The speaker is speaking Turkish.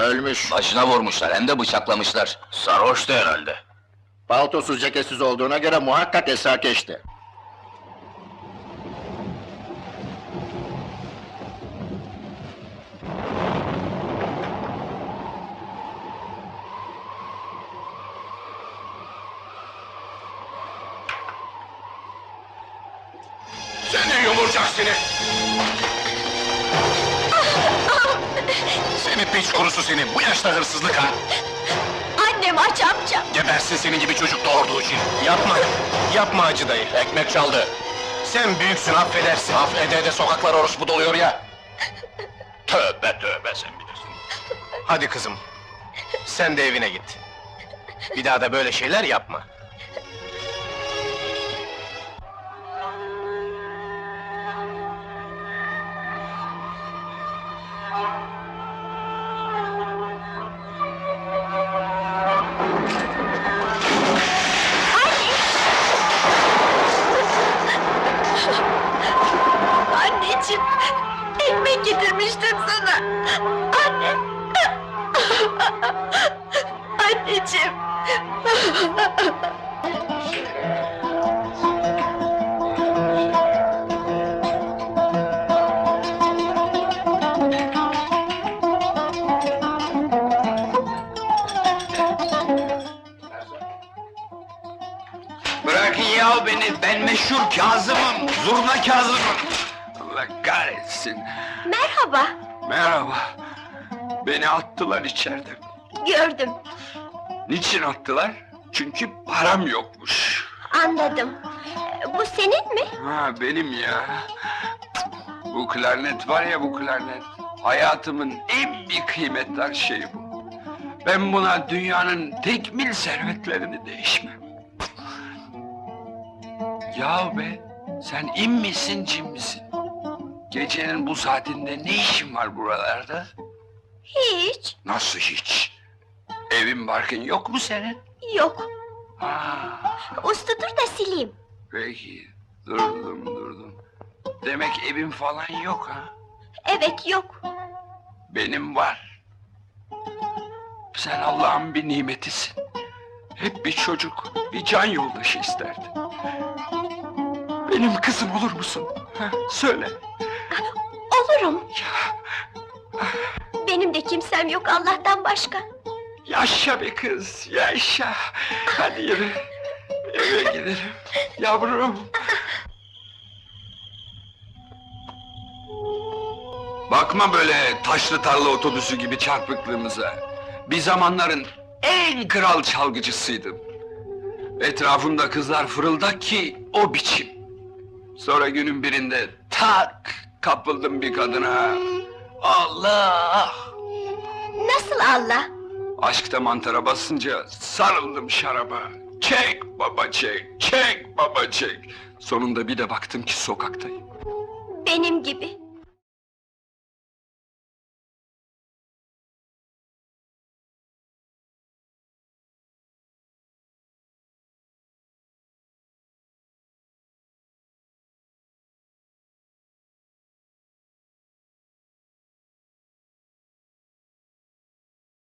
Ölmüş. Başına vurmuşlar hem de bıçaklamışlar. Sarhoştu herhalde. Paltosuz ceketsiz olduğuna göre muhakkak esarkeşti. Seni yumurcak seni! Seni piç kurusu seni, bu yaşta hırsızlık ha! Annem aç amca. Gebersin senin gibi çocuk doğurduğu için! Yapma, yapma Hacı dayı. Ekmek çaldı! Sen büyüksün, affedersin. Af ede ede sokaklar orospu doluyor ya! Tövbe tövbe sen bilirsin! Hadi kızım, sen de evine git. Bir daha da böyle şeyler yapma. Anneciğim, ekmek getirmiştim sana. Anne. Anneciğim. Bırakın ya beni, ben meşhur Kazım'ım, zurna Kazım'ım! Kahretsin! Merhaba. Merhaba! Beni attılar içeride. Gördüm, Niçin attılar? Çünkü param yokmuş. anladım. Bu senin mi? Ha benim ya. Bu klarnet var ya bu klarnet. Hayatımın en bir kıymetli şeyi bu. Ben buna dünyanın tek mil servetlerini değişmem. Ya be, sen in misin cin misin? Gecenin bu saatinde ne işin var buralarda? Hiç. Nasıl hiç? Evin barkın yok mu senin? Yok. Ha, Usta dur da sileyim. peki, durdum durdum. Demek evin falan yok ha? Evet yok. Benim var. Sen Allah'ın bir nimetisin. Hep bir çocuk, bir can yoldaşı isterdim. Benim kızım olur musun? Ha, söyle. Olurum. Benim de kimsem yok Allah'tan başka. Yaşa be kız, yaşa. Hadi yürü. Eve gidelim. Yavrum. Bakma böyle taşlı tarla otobüsü gibi çarpıklığımıza. Bir zamanların en kral çalgıcısıydım. Etrafımda kızlar fırıldak ki o biçim. Sonra günün birinde tak kapıldım bir kadına. Allah! Nasıl Allah? Aşkta mantara basınca sarıldım şaraba. Çek baba çek, çek baba çek. Sonunda bir de baktım ki sokaktayım. Benim gibi.